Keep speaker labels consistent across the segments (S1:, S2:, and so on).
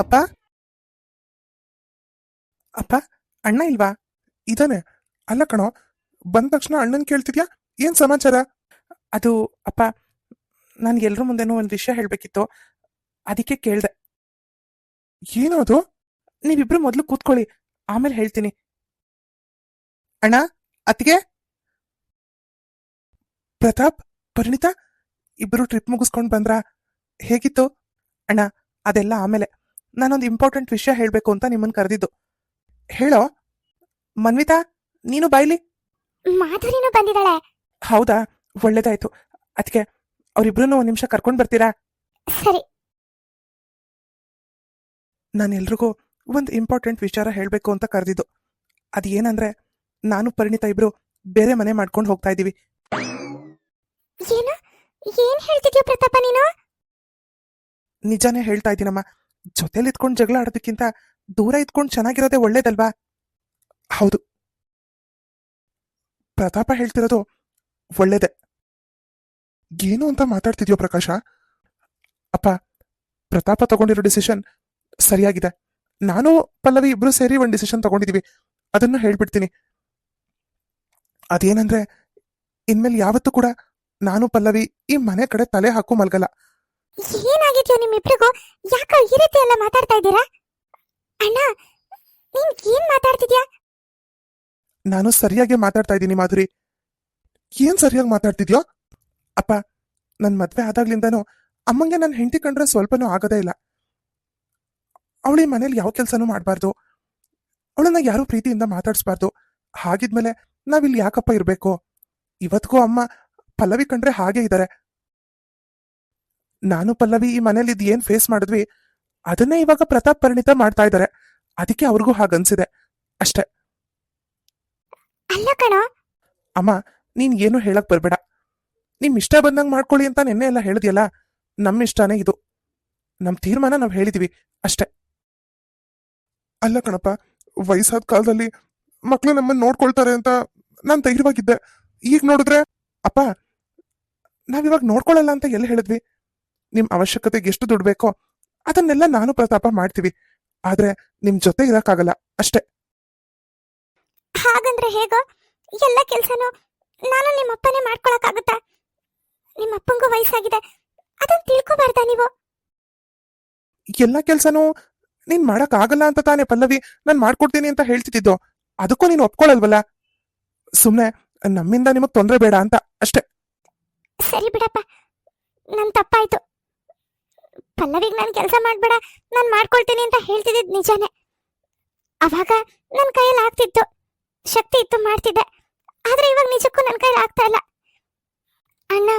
S1: ಅಪ್ಪ? ಅಪ್ಪ, ಅಣ್ಣ ಇಲ್ವಾ? ಇದಾನೆ ಅಲ್ಲ ಕಣೋ, ಬಂದ ತಕ್ಷಣ ಅಣ್ಣನ್ ಕೇಳ್ತಿದ್ಯಾ? ಏನ್ ಸಮಾಚಾರ? ಅದು, ಅಪ್ಪ, ನಾನು ಎಲ್ರ ಮುಂದೆನೂ ಒಂದು ವಿಷಯ ಹೇಳ್ಬೇಕಿತ್ತು. ಅದಕ್ಕೆ ಕೇಳ್ದೆ. ಏನು ಅದು? ನೀವಿಬ್ರು ಮೊದಲು ಕೂತ್ಕೊಳ್ಳಿ. ಆಮೇಲೆ ಹೇಳ್ತೀನಿ. ಅಣ್ಣ, ಅತ್ತಿಗೆ? ಪ್ರತಾಪ್, ಪರಿಣಿತಾ, ಇಬ್ರು ಟ್ರಿಪ್ ಮುಗಿಸ್ಕೊಂಡು ಬಂದ್ರ? ಹೇಗಿತ್ತು? ಅಣ್ಣ, ಅದೆಲ್ಲ ಆಮೇಲೆ. ನಾನೊಂದು ಇಂಪಾರ್ಟೆಂಟ್ ವಿಷಯ ಹೇಳ್ಬೇಕು ಅಂತ ನಿಮ್ಮನ್ನ ಕರೆದಿದ್ದು. ಹೇಳೋ ಮನ್ವಿತಾ ನೀನು ಬಾಯ್ಲಿ?
S2: ಮಾಧುರಿನೂ ಬಂದಿದ್ದಾಳೆ.
S1: ಹೌದಾ? ಒಳ್ಳೇದಾಯ್ತು. ಅದಕ್ಕೆ ಅವರಿಬ್ರು ಒಂದ್ ನಿಮಿಷ ಕರ್ಕೊಂಡ್ ಬರ್ತೀರಾ?
S2: ಸರಿ.
S1: ನಾನು ಎಲ್ರಿಗೂ ಒಂದು ಇಂಪಾರ್ಟೆಂಟ್ ವಿಚಾರ ಹೇಳ್ಬೇಕು ಅಂತ ಕರೆದಿದ್ದು. ಅದೇನಂದ್ರೆ ನಾನು ಪರಿಣಿತ ಇಬ್ರು ಬೇರೆ ಮನೆ ಮಾಡ್ಕೊಂಡು ಹೋಗ್ತಾ ಇದೀವಿ
S2: ಏನು? ಏನ್ ಹೇಳ್ತಿದ್ಯೋ ಪ್ರತಾಪ ನೀನು?
S1: ನಿಜಾನೇ ಹೇಳ್ತಾ ಇದ್ದೀನಮ್ಮ. ಜೊತೆಲಿ ಇದ್ಕೊಂಡು ಜಗಳ ಆಡೋದಕ್ಕಿಂತ ದೂರ ಇದ್ಕೊಂಡು ಚೆನ್ನಾಗಿರೋದೇ ಒಳ್ಳೇದಲ್ವಾ? ಹೌದು. ಪ್ರತಾಪ ಹೇಳ್ತಿರೋದು ಒಳ್ಳೇದೆ. ಏನು ಅಂತ ಮಾತಾಡ್ತಿದ್ಯೋ ಪ್ರಕಾಶ? ಅಪ್ಪ, ಪ್ರತಾಪ ತಗೊಂಡಿರೋ ಡಿಸಿಷನ್ ಸರಿಯಾಗಿದೆ. ನಾನು, ಪಲ್ಲವಿ ಇಬ್ರು ಸೇರಿ ಒಂದು ಡಿಸಿಷನ್ ತಗೊಂಡಿದೀವಿ. ಅದನ್ನ ಹೇಳ್ಬಿಡ್ತೀನಿ. ಅದೇನಂದ್ರೆ, ಇನ್ಮೇಲೆ ಯಾವತ್ತೂ ಕೂಡ ನಾನು, ಪಲ್ಲವಿ ಈ ಮನೆ ಕಡೆ ತಲೆ ಹಾಕು ಮಲ್ಗಲ್ಲ.
S2: ಏನಾಗಿದ್ಯೋ ನಿಮ್ಮಿಬ್ರಿಗೂ? ಯಾಕೋ ಈ ರೀತಿ ಎಲ್ಲ ಮಾತಾಡ್ತಾ ಇದ್ದೀರಾ? ಅಣ್ಣ, ನೀನ್ ಏನ್ ಮಾತಾಡ್ತಿದ್ಯಾ?
S1: ನಾನು ಸರಿಯಾಗಿ ಮಾತಾಡ್ತಾ ಇದ್ದೀನಿ ಮಾಧುರಿ. ಏನ್ ಸರಿಯಾಗಿ ಮಾತಾಡ್ತಿದ್ಯೋ? ಅಪ್ಪ, ನನ್ ಮದ್ವೆ ಆದಾಗ್ಲಿಂದನೂ ಅಮ್ಮಂಗೆ ನನ್ನ ಹೆಂಡತಿ ಕಂಡ್ರೆ ಸ್ವಲ್ಪನೂ ಆಗೋದೇ ಇಲ್ಲ. ಅವಳಿ ಮನೇಲಿ ಯಾವ ಕೆಲಸನೂ ಮಾಡಬಾರ್ದು. ಅವಳನ್ನ ಯಾರು ಪ್ರೀತಿಯಿಂದ ಮಾತಾಡಿಸ್ಬಾರ್ದು. ಹಾಗಿದ್ಮೇಲೆ ನಾವಿಲ್ಲಿ ಯಾಕಪ್ಪ ಇರ್ಬೇಕು? ಇವತ್ಗೂ ಅಮ್ಮ ಪಲ್ಲವಿ ಕಂಡ್ರೆ ಹಾಗೆ ಇದ್ದಾರೆ ನಾನು ಪಲ್ಲವಿ ಈ ಮನೇಲಿ ಇದು ಏನ್ ಫೇಸ್ ಮಾಡಿದ್ವಿ? ಅದನ್ನೇ ಇವಾಗ ಪ್ರತಾಪ್ ಪರಿಣಿತ ಮಾಡ್ತಾ ಇದ್ದಾರೆ ಅದಕ್ಕೆ ಅವ್ರಿಗೂ ಹಾಗನ್ಸಿದೆ ಅಷ್ಟೇ.
S2: ಅಲ್ಲ ಕಣೋ.
S1: ಅಮ್ಮ ನೀನ್ ಏನು ಹೇಳಕ್ ಬರ್ಬೇಡ. ನಿಮ್ ಇಷ್ಟ ಬಂದಂಗ್ ಮಾಡ್ಕೊಳ್ಳಿ ಅಂತ ನಿನ್ನೆ ಎಲ್ಲ ಹೇಳಿದ್ಯಲ್ಲ? ನಮ್ ಇಷ್ಟಾನೇ ಇದು. ನಮ್ ತೀರ್ಮಾನ ನಾವ್ ಹೇಳಿದೀವಿ. ಅಷ್ಟೇ. ಅಲ್ಲ ಕಣಪ್ಪ ವಯಸ್ಸಾದ ಕಾಲದಲ್ಲಿ ಮಕ್ಳು ನಮ್ಮನ್ನ ನೋಡ್ಕೊಳ್ತಾರೆ ಅಂತ ನಾನ್ ಧೈರ್ಯವಾಗಿದ್ದೆ. ಈಗ ನೋಡಿದ್ರೆ ಅಪ್ಪ ನಾವಿವಾಗ ನೋಡ್ಕೊಳ್ಳಲ್ಲ ಅಂತ ಎಲ್ಲಿ ಹೇಳಿದ್ವಿ? ನಿಮ್ ಅವಶ್ಯಕತೆಗೆ ಎಷ್ಟು ದುಡ್ಡು ಬೇಕೋ ಅದನ್ನೆಲ್ಲ ನಾನು ಪ್ರತಾಪ ಮಾಡ್ತೀವಿ. ಆದ್ರೆ ನಿಮ್ ಜೊತೆ ಇರಕ್ಕಾಗಲ್ಲ ಅಷ್ಟೇ.
S2: ಹಾಗಂದ್ರೆ ಹೇಗೋ? ಎಲ್ಲ ಕೆಲ್ಸನೂ ನಾನು ನಿಮ್ಮ ಅಪ್ಪನೇ ಮಾಡ್ಕೊಳಕ್ಕಾಗುತ್ತಾ? ನಿಮ್ಮ ಅಪ್ಪಂಗೂ ವಯಸ್ಸಾಗಿದೆ ಅದನ್ನ ತಿಳ್ಕೊಬಾರ್ದ ನೀವು?
S1: ಎಲ್ಲ ಕೆಲ್ಸನೂ ನೀನ್ ಮಾಡಕ್ ಆಗಲ್ಲ ಅಂತ ತಾನೇ ಪಲ್ಲವಿ ನಾನ್ ಮಾಡ್ಕೊಡ್ತೀನಿ ಅಂತ ಹೇಳ್ತಿದ್ದೋ ಅದಕ್ಕೂ ನೀನ್ ಒಪ್ಕೊಳಲ್ವಲ್ಲ? ಸುಮ್ನೆ ನಮ್ಮಿಂದ ನಿಮಗ್ ತೊಂದ್ರೆ ಬೇಡ ಅಂತ ಅಷ್ಟೇ.
S2: ಸರಿ ಬಿಡಪ್ಪ ನನ್ ತಪ್ಪಾಯ್ತು. ಪಲ್ಲವಿಗ್ ನಾನು ಕೆಲಸ ಮಾಡ್ಬೇಡ, ನಾನ್ ಮಾಡ್ಕೊಳ್ತೀನಿ ಅಂತ ಹೇಳ್ತಿದ್ದಿದ್ ನಿಜಾನೇ. ಅವಾಗ ನನ್ ಕೈಯಲ್ಲಿ ಆಗ್ತಿತ್ತು, ಶಕ್ತಿ ಇತ್ತು ಮಾಡ್ತಿದ್ದೆ, ಆದ್ರೆ ಇವಾಗ ನಿಜಕ್ಕೂ ನನ್ ಕೈಯಲ್ಲಿ ಆಗ್ತಾ ಇಲ್ಲ. ಅಣ್ಣ,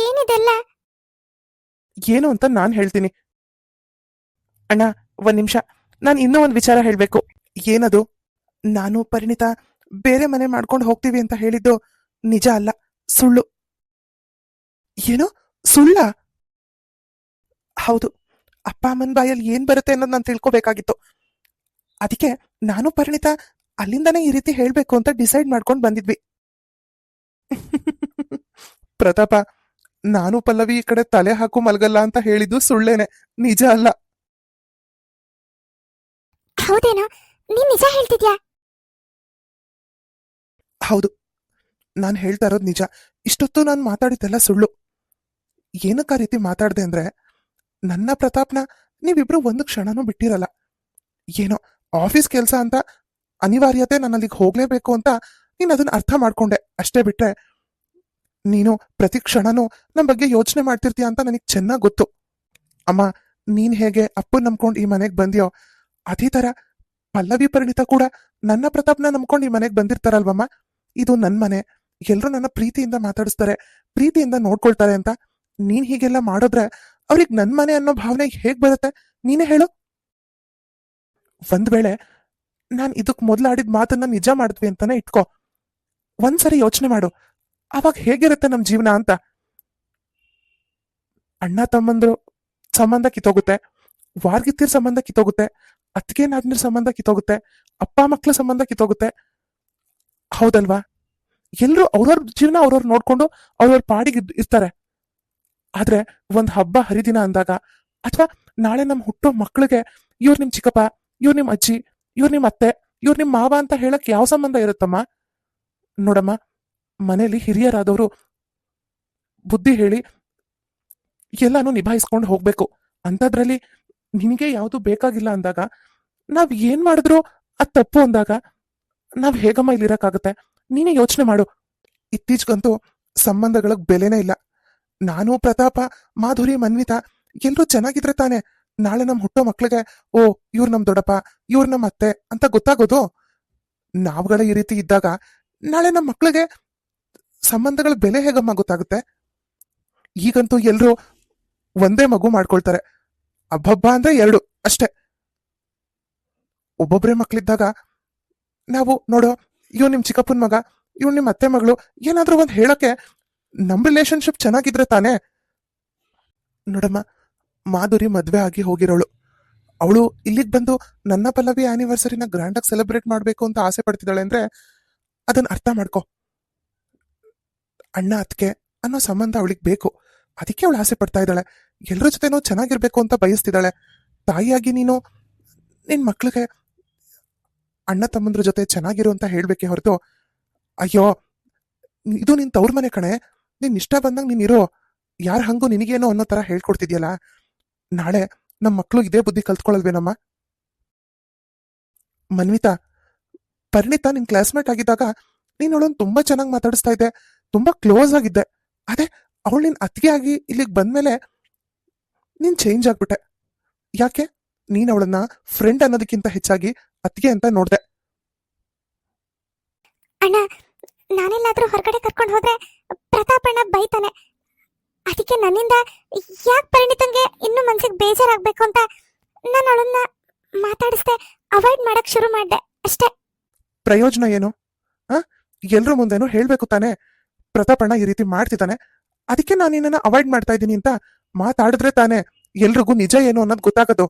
S2: ಏನಿದೆಲ್ಲ?
S1: ಏನು ಅಂತ ನಾನ್ ಹೇಳ್ತೀನಿ. ಅಣ್ಣ, ಒಂದ್ ನಿಮಿಷ, ನಾನ್ ಇನ್ನೂ ಒಂದ್ ವಿಚಾರ ಹೇಳ್ಬೇಕು. ಏನದು? ನಾನು ಪರಿಣಿತ ಬೇರೆ ಮನೆ ಮಾಡ್ಕೊಂಡು ಹೋಗ್ತೀವಿ ಅಂತ ಹೇಳಿದ್ದು ನಿಜ ಅಲ್ಲ, ಸುಳ್ಳು. ಏನು? ಸುಳ್ಳ? ಹೌದು. ಅಪ್ಪ ಅಮ್ಮನ ಬಾಯಲ್ಲಿ ಏನ್ ಬರುತ್ತೆ ಅನ್ನೋದು ನಾನು ತಿಳ್ಕೊಬೇಕಾಗಿತ್ತು. ಅದಕ್ಕೆ ನಾನು ಪರಿಣಿತ ಅಲ್ಲಿಂದನೇ ಈ ರೀತಿ ಹೇಳ್ಬೇಕು ಅಂತ ಡಿಸೈಡ್ ಮಾಡ್ಕೊಂಡು ಬಂದಿದ್ವಿ. ಪ್ರತಾಪ ನಾನು ಪಲ್ಲವಿ ಈ ಕಡೆ ತಲೆ ಹಾಕು ಮಲಗಲ್ಲ ಅಂತ ಹೇಳಿದ್ದು ಸುಳ್ಳೇನೆ. ನಿಜ ಅಲ್ಲ.
S2: ಹೌದೇನೋ? ನೀನ್ ನಿಜ ಹೇಳ್ತಿದ್ಯಾ?
S1: ಹೌದು. ನಾನು ಹೇಳ್ತಾ ಇರೋದು ನಿಜ. ಇಷ್ಟೊತ್ತು ನಾನು ಮಾತಾಡಿದ್ದೆಲ್ಲ ಸುಳ್ಳು. ಏನಕ್ಕ ಆ ರೀತಿ ಮಾತಾಡ್ದೆ ಅಂದ್ರೆ ನನ್ನ ಪ್ರತಾಪ್ನ ನೀವಿಬ್ರು ಒಂದು ಕ್ಷಣನೂ ಬಿಟ್ಟಿರಲ್ಲ. ಏನೋ ಆಫೀಸ್ ಕೆಲಸ ಅಂತ ಅನಿವಾರ್ಯತೆ ನನ್ನಲ್ಲಿಗೆ ಹೋಗಲೇಬೇಕು ಅಂತ ನೀನು ಅದನ್ನ ಅರ್ಥ ಮಾಡ್ಕೊಂಡೆ. ಅಷ್ಟೇ ಬಿಟ್ರೆ ನೀನು ಪ್ರತಿ ಕ್ಷಣನೂ ನಮ್ಮ ಬಗ್ಗೆ ಯೋಚನೆ ಮಾಡ್ತಿರ್ತೀಯ ಅಂತ ನನಗೆ ಚೆನ್ನಾಗ್ ಗೊತ್ತು. ಅಮ್ಮ, ನೀನ್ ಹೇಗೆ ಅಪ್ಪನ್ ನಂಬ್ಕೊಂಡು ಈ ಮನೆಗೆ ಬಂದ್ಯೋ, ಅದೇ ತರ ಪಲ್ಲವಿ ಪರಿಣಿತ ಕೂಡ ನನ್ನ ಪ್ರತಾಪ್ನ ನಂಬ್ಕೊಂಡು ಈ ಮನೆಗೆ ಬಂದಿರ್ತಾರಲ್ವಮ್ಮ? ಇದು ನನ್ ಮನೆ. ಎಲ್ಲರೂ ನನ್ನ ಪ್ರೀತಿಯಿಂದ ಮಾತಾಡಿಸ್ತಾರೆ, ಪ್ರೀತಿಯಿಂದ ನೋಡ್ಕೊಳ್ತಾರೆ ಅಂತ ನೀನ್ ಹೀಗೆಲ್ಲ ಮಾಡಿದ್ರೆ ಅವ್ರಿಗೆ ನನ್ ಮನೆ ಅನ್ನೋ ಭಾವನೆ ಹೇಗ್ ಬರುತ್ತೆ? ನೀನೇ ಹೇಳು. ಒಂದ್ ವೇಳೆ ನಾನ್ ಇದಕ್ ಮೊದ್ಲಾಡಿದ ಮಾತನ್ನ ನಿಜ ಮಾಡಿದ್ವಿ ಅಂತಾನೆ ಇಟ್ಕೋ. ಒಂದ್ಸರಿ ಯೋಚನೆ ಮಾಡು. ಅವಾಗ ಹೇಗಿರುತ್ತೆ ನಮ್ ಜೀವನ ಅಂತ. ಅಣ್ಣ ತಮ್ಮಂದ್ರು ಸಂಬಂಧ ಕಿತ್ತೋಗುತ್ತೆ. ವಾರ್ಗಿತ್ತಿರ್ ಸಂಬಂಧ ಕಿತ್ತೋಗುತ್ತೆ. ಅತ್ತಿಗೆ ನಾದ್ನಿರ್ ಸಂಬಂಧ ಕಿತ್ತೋಗುತ್ತೆ. ಅಪ್ಪ ಮಕ್ಕಳ ಸಂಬಂಧ ಕಿತ್ತೋಗುತ್ತೆ. ಹೌದಲ್ವಾ? ಎಲ್ರು ಅವ್ರವ್ರ ಜೀವನ ಅವ್ರವ್ರು ನೋಡ್ಕೊಂಡು ಅವ್ರವ್ರ ಪಾಡಿಗೆ ಇರ್ತಾರೆ. ಆದ್ರೆ ಒಂದ್ ಹಬ್ಬ ಹರಿದಿನ ಅಂದಾಗ ಅಥವಾ ನಾಳೆ ನಮ್ ಹುಟ್ಟೋ ಮಕ್ಳಿಗೆ ಇವ್ರ್ ನಿಮ್ ಚಿಕ್ಕಪ್ಪ, ಇವ್ರ್ ನಿಮ್ ಅಜ್ಜಿ, ಇವ್ರ್ ನಿಮ್ ಅತ್ತೆ, ಇವ್ರ ನಿಮ್ ಮಾವ ಅಂತ ಹೇಳಕ್ ಯಾವ ಸಂಬಂಧ ಇರುತ್ತಮ್ಮ? ನೋಡಮ್ಮ, ಮನೇಲಿ ಹಿರಿಯರಾದವರು ಬುದ್ಧಿ ಹೇಳಿ ಎಲ್ಲಾನು ನಿಭಾಯಿಸ್ಕೊಂಡು ಹೋಗ್ಬೇಕು. ಅಂಥದ್ರಲ್ಲಿ ನಿನಗೆ ಯಾವುದು ಬೇಕಾಗಿಲ್ಲ ಅಂದಾಗ ನಾವ್ ಏನ್ ಮಾಡಿದ್ರು ಅದ್ ತಪ್ಪು ಅಂದಾಗ ನಾವ್ ಹೇಗಮ್ಮ ಇಲ್ಲಿರಕ್ಕಾಗತ್ತೆ? ನೀನೇ ಯೋಚನೆ ಮಾಡು. ಇತ್ತೀಚೆಗಂತೂ ಸಂಬಂಧಗಳಿಗೆ ಬೆಲೆನೇ ಇಲ್ಲ. ನಾನು ಪ್ರತಾಪ, ಮಾಧುರಿ, ಮನ್ವಿತಾ ಎಲ್ರೂ ಚೆನ್ನಾಗಿದ್ರೆ ತಾನೆ. ನಾಳೆ ನಮ್ ಹುಟ್ಟೋ ಮಕ್ಳಿಗೆ, ಓ, ಇವ್ರು ನಮ್ ದೊಡ್ಡಪ್ಪ, ಇವ್ರು ನಮ್ ಅತ್ತೆ ಅಂತ ಗೊತ್ತಾಗೋದು? ನಾವುಗಳ ಈ ರೀತಿ ಇದ್ದಾಗ ನಾಳೆ ನಮ್ಮ ಮಕ್ಳಿಗೆ ಸಂಬಂಧಗಳ ಬೆಲೆ ಹೇಗಮ್ಮ ಗೊತ್ತಾಗುತ್ತೆ? ಈಗಂತೂ ಎಲ್ರು ಒಂದೇ ಮಗು ಮಾಡ್ಕೊಳ್ತಾರೆ. ಅಬ್ಬಬ್ಬ ಅಂದ್ರೆ ಎರಡು ಅಷ್ಟೇ. ಒಬ್ಬೊಬ್ರೆ ಮಕ್ಳಿದ್ದಾಗ ನಾವು ನೋಡೋ ಇವ್ ನಿಮ್ ಚಿಕ್ಕಪ್ಪನ ಮಗ ಇವ್ ನಿಮ್ ಅತ್ತೆ ಮಗಳು ಏನಾದ್ರೂ ಒಂದ್ ಹೇಳಕ್ಕೆ ನಮ್ ರಿಲೇಶನ್ಶಿಪ್ ಚೆನ್ನಾಗಿದ್ರೆ ತಾನೇ? ನೋಡಮ್ಮ, ಮಾಧುರಿ ಮದ್ವೆ ಆಗಿ ಹೋಗಿರೋಳು. ಅವಳು ಇಲ್ಲಿಗೆ ಬಂದು ನನ್ನ ಪಲ್ಲವಿ ಆನಿವರ್ಸರಿನ ಗ್ರ್ಯಾಂಡ್ ಆಗಿ ಸೆಲೆಬ್ರೇಟ್ ಮಾಡ್ಬೇಕು ಅಂತ ಆಸೆ ಪಡ್ತಿದ್ದಾಳೆ ಅಂದ್ರೆ ಅದನ್ನ ಅರ್ಥ ಮಾಡ್ಕೊ. ಅಣ್ಣ ಅತ್ಕೆ ಅನ್ನೋ ಸಂಬಂಧ ಅವಳಿಗೆ ಬೇಕು. ಅದಕ್ಕೆ ಅವಳು ಆಸೆ ಪಡ್ತಾ ಇದ್ದಾಳೆ. ಎಲ್ಲರ ಜೊತೆನೂ ಚೆನ್ನಾಗಿರ್ಬೇಕು ಅಂತ ಬಯಸ್ತಿದ್ದಾಳೆ. ತಾಯಿಯಾಗಿ ನೀನು ನಿನ್ ಮಕ್ಳಿಗೆ ಅಣ್ಣ ತಮ್ಮಂದ್ರ ಜೊತೆ ಚೆನ್ನಾಗಿರು ಅಂತ ಹೇಳ್ಬೇಕೆ ಹೊರತು, ಅಯ್ಯೋ, ಇದು ನಿನ್ ತವ್ರ ಮನೆ ಕಣೆ. ನಿನ್ ಇಷ್ಟ ಬಂದಾಗ ನೀನ್ ಇರೋ. ಯಾರ ಹಂಗು ನಿನಗೇನೋ ಅನ್ನೋ ತರ ಹೇಳ್ಕೊಡ್ತಿದ್ಯಲ್ಲ? ನಾಳೆ ನಮ್ಮ ಮಕ್ಳು ಇದೇ ಬುದ್ಧಿ ಕಲ್ತ್ಕೊಳ್ಳಲ್ವೇನಮ್ಮ ಮನ್ವಿತಾ, ಪರಿಣಿತ ನಿನ್ ಕ್ಲಾಸ್ಮೇಟ್ ಆಗಿದ್ದಾಗ ನೀನ್ ಅವಳನ್ನ ತುಂಬಾ ಚೆನ್ನಾಗಿ ಮಾತಾಡಿಸ್ತಾ ಇದ್ದೆ. ತುಂಬಾ ಕ್ಲೋಸ್ ಆಗಿದ್ದೆ. ಅದೇ ಅವಳು ನಿನ್ ಅತ್ತಿಗೆ ಆಗಿ ಇಲ್ಲಿಗೆ ಬಂದ್ಮೇಲೆ ನೀನ್ ಚೇಂಜ್ ಆಗ್ಬಿಟ್ಟೆ. ಯಾಕೆ? ನೀನ್ ಅವಳನ್ನ ಫ್ರೆಂಡ್ ಅನ್ನೋದಕ್ಕಿಂತ ಹೆಚ್ಚಾಗಿ ಅತ್ತಿಗೆ ಅಂತ ನೋಡ್ದೆ.
S2: ನಾನೆಲ್ಲಾದ್ರೂ ಹೊರಗಡೆ ಕರ್ಕೊಂಡು ಹೋದ್ರೆ ಪ್ರತಾಪಣ್ಣ ಬೈತಾನೆ. ಅದಕ್ಕೆ ನನ್ನಿಂದ ಯಾಕೆ ಪರಿಣಿತಂಗೆ ಇನ್ನು ಮನ್ಸಿಗೆ ಬೇಜಾರಾಗ್ಬೇಕು ಅಂತ ನಾನು ಅವಳನ್ನ ಮಾತಾಡಿಸ್ದೆ ಅವಾಯ್ಡ್ ಮಾಡಕ್ ಶುರು ಮಾಡ್ದೆ ಅಷ್ಟೇ.
S1: ಪ್ರಯೋಜನ ಏನು? ಆ ಎಲ್ರ ಮುಂದೆನೂ ಹೇಳ್ಬೇಕು ತಾನೆ? ಪ್ರತಾಪಣ್ಣ ಈ ರೀತಿ ಮಾಡ್ತಿದ್ದಾನೆ. ಅದಕ್ಕೆ ನಾನು ನಿನ್ನನ್ನ ಅವಾಯ್ಡ್ ಮಾಡ್ತಾ ಇದ್ದೀನಿ ಅಂತ ಮಾತಾಡಿದ್ರೆ ತಾನೆ ಎಲ್ರಿಗೂ ನಿಜ ಏನು ಅನ್ನೋದು ಗೊತ್ತಾಗೋದು.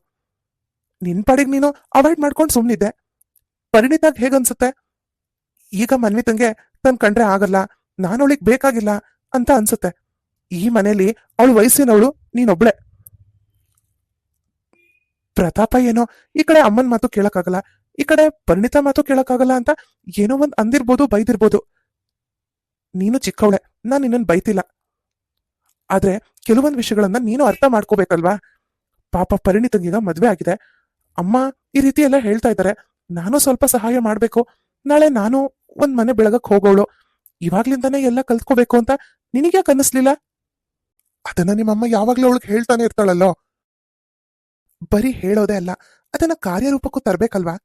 S1: ನಿನ್ ಪಾಡಿಗೆ ನೀನು ಅವಾಯ್ಡ್ ಮಾಡ್ಕೊಂಡು ಸುಮ್ಮನಿದ್ದೆ ಪರಿಣಿತಾಗ ಹೇಗನ್ಸುತ್ತೆ? ಈಗ ಮನ್ವಿತಂಗೆ ತನ್ ಕಂಡ್ರೆ ಆಗಲ್ಲ, ನಾನು ಅವಳಿಗೆ ಬೇಕಾಗಿಲ್ಲ ಅಂತ ಅನ್ಸುತ್ತೆ. ಈ ಮನೇಲಿ ಅವಳು ವಯಸ್ಸಿನವಳು ನೀನೊಬ್ಳೆ. ಪ್ರತಾಪ ಏನೋ ಈ ಕಡೆ ಅಮ್ಮನ್ ಮಾತು ಕೇಳಕ್ಕಾಗಲ್ಲ, ಈ ಕಡೆ ಪರಿಣಿತ ಮಾತು ಕೇಳಕ್ಕಾಗಲ್ಲ ಅಂತ ಏನೋ ಒಂದ್ ಅಂದಿರ್ಬೋದು ಬೈದಿರ್ಬೋದು. ನೀನು ಚಿಕ್ಕವಳೆ, ನಾನು ನಿನ್ನನ್ ಬೈತಿಲ್ಲ. ಆದ್ರೆ ಕೆಲವೊಂದ್ ವಿಷಯಗಳನ್ನ ನೀನು ಅರ್ಥ ಮಾಡ್ಕೋಬೇಕಲ್ವಾ? ಪಾಪ ಪರಿಣಿತಂಗೀಗ ಮದ್ವೆ ಆಗಿದೆ. ಅಮ್ಮ ಈ ರೀತಿ ಎಲ್ಲ ಹೇಳ್ತಾ ಇದ್ದಾರೆ ನಾನು ಸ್ವಲ್ಪ ಸಹಾಯ ಮಾಡ್ಬೇಕು. ನಾಳೆ ನಾನು ಒಂದ್ ಮನೆ ಬೆಳಗಕ್ ಹೋಗೋಳು. ಇವಾಗ್ಲಿಂದಾನೇ ಎಲ್ಲ ಕಲ್ತ್ಕೋಬೇಕು ಅಂತ ನಿನಗ್ಯಾಕೆ ಅನ್ನಿಸ್ಲಿಲ್ಲ? ಅದನ್ನ ನಿಮ್ಮಮ್ಮ ಯಾವಾಗ್ಲೂ ಅವಳಿಗೆ ಹೇಳ್ತಾನೆ ಇರ್ತಾಳಲ್ಲೋ? ಬರೀ ಹೇಳೋದೇ ಅಲ್ಲ, ಅದನ್ನ ಕಾರ್ಯರೂಪಕ್ಕೂ ತರ್ಬೇಕಲ್ವಾ?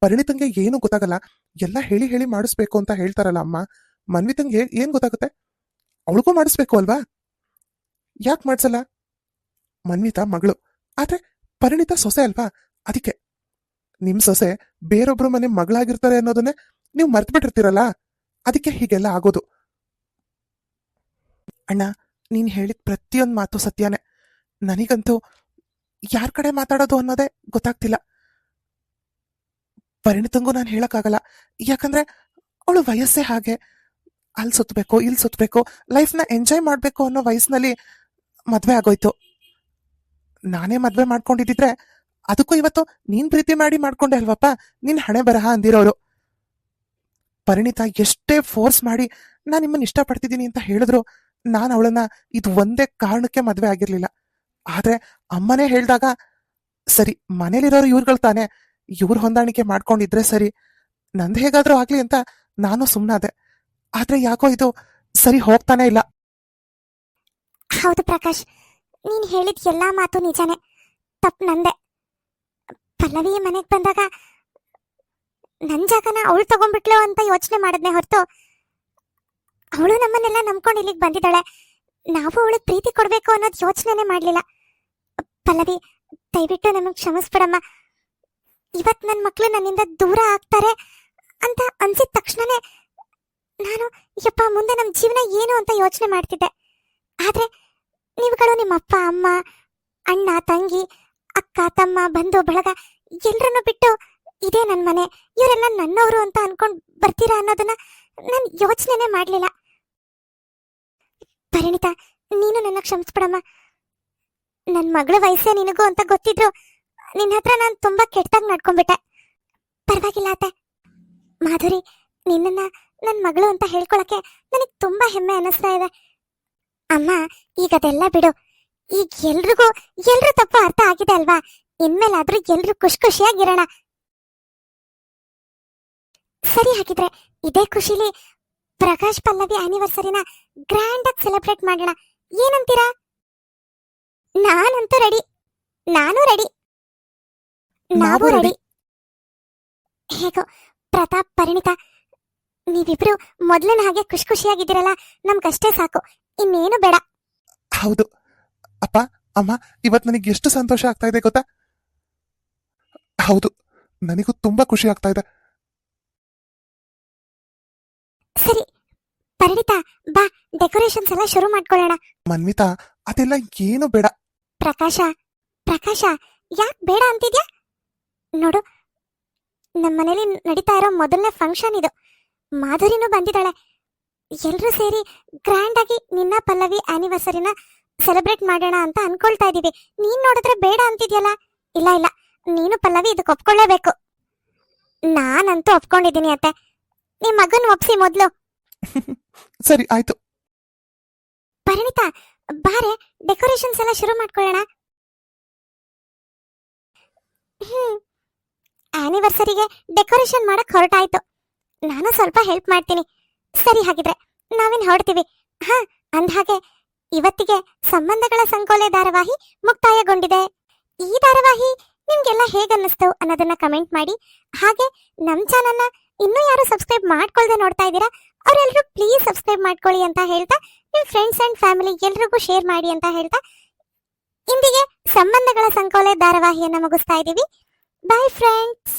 S1: ಪರಿಣಿತಂಗೆ ಏನು ಗೊತ್ತಾಗಲ್ಲ, ಎಲ್ಲ ಹೇಳಿ ಹೇಳಿ ಮಾಡಿಸ್ಬೇಕು ಅಂತ ಹೇಳ್ತಾರಲ್ಲ ಅಮ್ಮ. ಮನ್ವಿತಂಗೆ ಏನ್ ಗೊತ್ತಾಗುತ್ತೆ? ಅವಳಿಗೂ ಮಾಡಿಸ್ಬೇಕು ಅಲ್ವಾ? ಯಾಕೆ ಮಾಡಿಸಲ್ಲ? ಮನ್ವಿತ ಮಗಳು. ಆದ್ರೆ ಪರಿಣಿತ ಸೊಸೆ ಅಲ್ವಾ? ಅದಕ್ಕೆ. ನಿಮ್ ಸೊಸೆ ಬೇರೊಬ್ರು ಮನೆ ಮಗಳಾಗಿರ್ತಾರೆ ಅನ್ನೋದನ್ನೇ ನೀವು ಮರ್ತ್ಬಿಟ್ಟಿರ್ತೀರಲ್ಲ ಅದಕ್ಕೆ ಹೀಗೆಲ್ಲ ಆಗೋದು. ಅಣ್ಣ, ನೀನ್ ಹೇಳಿದ ಪ್ರತಿಯೊಂದು ಮಾತು ಸತ್ಯನೇ. ನನಗಂತೂ ಯಾರ ಕಡೆ ಮಾತಾಡೋದು ಅನ್ನೋದೇ ಗೊತ್ತಾಗ್ತಿಲ್ಲ. ಪರಿಣಿತಂಗೂ ನಾನು ಹೇಳೋಕ್ಕಾಗಲ್ಲ. ಯಾಕಂದ್ರೆ ಅವಳು ವಯಸ್ಸೇ ಹಾಗೆ. ಅಲ್ಲಿ ಸುತ್ತಬೇಕು ಇಲ್ಲಿ ಸುತ್ತಬೇಕು ಲೈಫ್ನ ಎಂಜಾಯ್ ಮಾಡಬೇಕು ಅನ್ನೋ ವಯಸ್ಸಿನಲ್ಲಿ ಮದ್ವೆ ಆಗೋಯ್ತು. ನಾನೇ ಮದ್ವೆ ಮಾಡ್ಕೊಂಡಿದ್ದಿದ್ರೆ ಅದಕ್ಕೂ ಇವತ್ತು ನೀನ್ ಪ್ರೀತಿ ಮಾಡಿ ಮಾಡ್ಕೊಂಡೆ ಅಲ್ವಪ್ಪ? ನಿನ್ ಹಣೆ ಬರಹ ಅಂದಿರೋರು. ಪರಿಣಿತ ಎಷ್ಟೇ ಫೋರ್ಸ್ ಮಾಡಿ ನಾನು ನಿಮ್ಮನ್ನ ಇಷ್ಟಪಡ್ತಿದ್ದೀನಿ ಅಂತ ಹೇಳಿದ್ರು, ನಾನು ಅವಳನ್ನ ಇದು ಒಂದೇ ಕಾರಣಕ್ಕೆ ಮದುವೆ ಆಗಿರ್ಲಿಲ್ಲ. ಆದ್ರೆ ಅಮ್ಮನೇ ಹೇಳಿದಾಗ, ಸರಿ, ಮನೇಲಿರೋರು ಇವ್ರುಗಳು ತಾನೆ, ಇವ್ರ ಹೊಂದಾಣಿಕೆ ಮಾಡ್ಕೊಂಡಿದ್ರೆ ಸರಿ, ನಂದು ಹೇಗಾದ್ರೂ ಆಗ್ಲಿ ಅಂತ ನಾನು ಸುಮ್ಮನಾದೆ ಆದ್ರೆ ಯಾಕೋ ಇದು ಸರಿ ಹೋಗ್ತಾನೆ ಇಲ್ಲ.
S2: ಹೌದು ಪ್ರಕಾಶ್, ನೀನ್ ಹೇಳಿದ ಎಲ್ಲಾ ಮಾತು ನಿಜಾನೆ. ತಪ್ಪು ನಂದೆ. ಪಲ್ಲವಿ ಮನೆಗೆ ಬಂದಾಗ ನನ್ ಜಾಗನ ಅವಳು ತಗೊಂಡ್ಬಿಟ್ಲು ಅಂತ ಯೋಚನೆ ಮಾಡಿದ್ನೆ ಹೊರತು ಅವಳು ನಮ್ಮನ್ನೆಲ್ಲ ನಂಬ್ಕೊಂಡು ಇಲ್ಲಿಗೆ ಬಂದಿದ್ದಾಳೆ. ನಾವು ಅವಳಿಗೆ ಪ್ರೀತಿ ಕೊಡ್ಬೇಕು ಅನ್ನೋದು ಯೋಚನೆನೇ ಮಾಡ್ಲಿಲ್ಲ. ಪಲ್ಲವಿ, ದಯವಿಟ್ಟು ನಮಗೆ ಕ್ಷಮಿಸ್ಬಿಡಮ್ಮ. ಇವತ್ ನನ್ ಮಕ್ಳು ನನ್ನಿಂದ ದೂರ ಆಗ್ತಾರೆ ಅಂತ ಅನ್ಸಿದ ತಕ್ಷಣನೇ ನಾನು ಯಪ್ಪ ಮುಂದೆ ನಮ್ ಜೀವನ ಏನು ಅಂತ ಯೋಚನೆ ಮಾಡ್ತಿದ್ದೆ. ಆದ್ರೆ ನೀವುಗಳು ನಿಮ್ಮ ಅಪ್ಪ, ಅಮ್ಮ, ಅಣ್ಣ, ತಂಗಿ, ಅಕ್ಕ, ತಮ್ಮ, ಬಂಧು, ಬಳಗ ಎಲ್ಲರನ್ನೂ ಬಿಟ್ಟು ಇದೇ ನನ್ನ ಮನೆ. ಇವರೆಲ್ಲ ನನ್ನವರು ಅಂತ ಅನ್ಕೊಂಡ್ ಬರ್ತೀರಾ ಅನ್ನೋದನ್ನ ನಾನು ಯೋಚನೆನೇ ಮಾಡ್ಲಿಲ್ಲ. ಪರಿಣಿತ, ನೀನು ನನ್ನ ಕ್ಷಮಿಸ್ಬಿಡಮ್ಮ. ನನ್ನ ಮಗಳ ವಯಸ್ಸೇ ನಿನಗೂ ಅಂತ ಗೊತ್ತಿದ್ರು ನಿನ್ನ ಹತ್ರ ನಾನು ತುಂಬಾ ಕೆಟ್ಟಾಗಿ ನಡ್ಕೊಂಡ್ಬಿಟ್ಟೆ. ಪರವಾಗಿಲ್ಲ ಅತ್ತೆ. ಮಾಧುರಿ, ನಿನ್ನನ್ನ ನನ್ನ ಮಗಳು ಅಂತ ಹೇಳ್ಕೊಳಕ್ಕೆ ನನಗೆ ತುಂಬಾ ಹೆಮ್ಮೆ ಅನಿಸ್ತಾ ಇದೆ. ಅಮ್ಮ, ಈಗ ಅದೆಲ್ಲ ಬಿಡು. ಈಗ ಎಲ್ರಿಗೂ ಎಲ್ರ ತಪ್ಪು ಅರ್ಥ ಆಗಿದೆ ಅಲ್ವಾ? ಇನ್ಮೇಲಾದ್ರೂ ಎಲ್ರು ಖುಷಿ ಖುಷಿಯಾಗಿರೋಣ ಸರಿ ಹಾಗಿದ್ರೆ ಇದೇ ಖುಷಿಲಿ ಪ್ರಕಾಶ್ ಪಲ್ಲವಿ ಆನಿವರ್ಸರಿನ ಗ್ರ್ಯಾಂಡ್ ಆಗಿ ಸೆಲೆಬ್ರೇಟ್ ಮಾಡೋಣ. ಏನಂತೀರಾ? ನಾನಂತೂ ರೆಡಿ ನಾನು ರೆಡಿ ನಾವು ರೆಡಿ. ಹೇಗೋ ಪ್ರತಾಪ್, ಪರಿಣಿತ, ನೀವಿಬ್ರು ಮೊದಲಿನ ಹಾಗೆ ಖುಷಿ ಖುಷಿಯಾಗಿದ್ದೀರಲ್ಲ, ನಮ್ಗಷ್ಟೇ ಸಾಕು. ಇನ್ನೇನು ಬೇಡ.
S1: ಹೌದು. ಅಪ್ಪ, ಅಮ್ಮ, ಇವತ್ ನನಗೆ ಎಷ್ಟು ಸಂತೋಷ ಆಗ್ತಾ ಇದೆ ಗೊತ್ತಾ? ಹೌದು. ನನಗೂ ತುಂಬಾ ಖುಷಿ ಆಗ್ತಾ ಇದೆ.
S2: ಸರಿ. ಪರಿಣಿತ ಬಾ ಡೆಕೋರೇಷನ್ಸ್ ಎಲ್ಲ ಶುರು ಮಾಡ್ಕೊಳ್ಳೋಣ.
S1: ಮನ್ವಿತಾ ಅದೆಲ್ಲ ಏನು ಬೇಡ.
S2: ಪ್ರಕಾಶ ಪ್ರಕಾಶ ಯಾಕ್ ಬೇಡ ಅಂತಿದ್ಯಾ? ನೋಡು ನಮ್ಮ ಮನೇಲಿ ನಡೀತಾ ಇರೋ ಮೊದಲನೇ ಫಂಕ್ಷನ್ ಇದು. ಮಾಧುರಿನೂ ಬಂದಿದ್ದಾಳೆ. ಎಲ್ಲರೂ ಸೇರಿ ಗ್ರ್ಯಾಂಡ್ ಆಗಿ ನಿನ್ನ ಪಲ್ಲವಿ ಆನಿವರ್ಸರಿನ ಸೆಲೆಬ್ರೇಟ್ ಮಾಡೋಣ ಅಂತ ಅನ್ಕೊಳ್ತಾ ಇದೀವಿ. ನೀನ್ ನೋಡಿದ್ರೆ ಬೇಡ ಅಂತಿದ್ಯಲ್ಲ? ಇಲ್ಲ ಇಲ್ಲ. ನೀನು ಪಲ್ಲವಿ ಇದಕ್ಕೆ ಒಪ್ಕೊಳ್ಳೇಬೇಕು. ನಾನಂತೂ ಒಪ್ಕೊಂಡಿದ್ದೀನಿ ಅತ್ತೆ. ನಿಮ್ ಮಗನ್ ಒಪ್ಸಿ ಮೊದ್ಲು.
S1: ಸರಿ ಆಯ್ತು.
S2: ಪರಿಣಿತ ಬಾರೆ ಡೆಕೋರೇಷನ್ಸ್ ಎಲ್ಲ ಶುರು ಮಾಡ್ಕೊಳ್ಳೋಣ. ಹ್ಮ್ ಆನಿವರ್ಸರಿಗೆ ಡೆಕೋರೇಷನ್ ಮಾಡಕ್ ಹೊರಟಾಯ್ತು. ನಾನು ಸ್ವಲ್ಪ ಹೆಲ್ಪ್ ಮಾಡ್ತೀನಿ. ಸರಿ ಹಾಗಿದ್ರೆ ನಾವಿನ್ ಹೊರಡ್ತೀವಿ. ಹಾ ಅಂದ್ಹಾಗೆ ಇವತ್ತಿಗೆ ಸಂಬಂಧಗಳ ಸಂಕೋಲೆ ಧಾರಾವಾಹಿ ಮುಕ್ತಾಯಗೊಂಡಿದೆ. ಈ ಧಾರಾವಾಹಿ ನಿಮ್ಗೆಲ್ಲ ಹೇಗನ್ನಿಸ್ತು ಅನ್ನೋದನ್ನ ಕಮೆಂಟ್ ಮಾಡಿ. ಹಾಗೆ ನಮ್ ಚಾನಲ್ನ ಇನ್ನೂ ಯಾರು ಸಬ್ಸ್ಕ್ರೈಬ್ ಮಾಡ್ಕೊಳ್ದೆ ನೋಡ್ತಾ ಇದ್ದೀರಾ ಅವರೆಲ್ಲರೂ ಪ್ಲೀಸ್ ಸಬ್ಸ್ಕ್ರೈಬ್ ಮಾಡ್ಕೊಳ್ಳಿ ಅಂತ ಹೇಳ್ತಾ ನಿಮ್ಮ ಫ್ರೆಂಡ್ಸ್ ಅಂಡ್ ಫ್ಯಾಮಿಲಿ ಎಲ್ರಿಗೂ ಶೇರ್ ಮಾಡಿ ಅಂತ ಹೇಳ್ತಾ, ಇಂದಿಗೆ ಸಂಬಂಧಗಳ ಸಂಕೋಲೆ ಧಾರಾವಾಹಿಯನ್ನು ಮುಗಿಸ್ತಾ ಇದ್ದೀವಿ. ಬಾಯ್ ಫ್ರೆಂಡ್ಸ್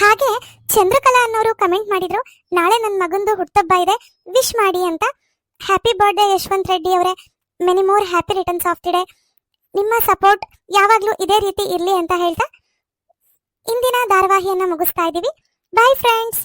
S2: ಹಾಗೆ ಚಂದ್ರಕಲಾ ಅನ್ನೋರು ಕಮೆಂಟ್ ಮಾಡಿದ್ರು, ನಾಳೆ ನನ್ನ ಮಗಂದು ಹುಟ್ಟಬ್ಬ ಇದೆ ವಿಶ್ ಮಾಡಿ ಅಂತ. ಹ್ಯಾಪಿ ಬರ್ಡೇ ಯಶವಂತ್ ರೆಡ್ಡಿ ಅವರೇ many more happy returns of the day ನಿಮ್ಮ ಸಪೋರ್ಟ್ ಯಾವಾಗಲೂ ಇದೇ ರೀತಿ ಇರಲಿ ಅಂತ ಹೇಳ್ತಾ, ಇಂದಿನ ಧಾರಾವಾಹಿಯನ್ನು ಮುಗಿಸ್ತಾ ಇದ್ದೀವಿ. Bye friends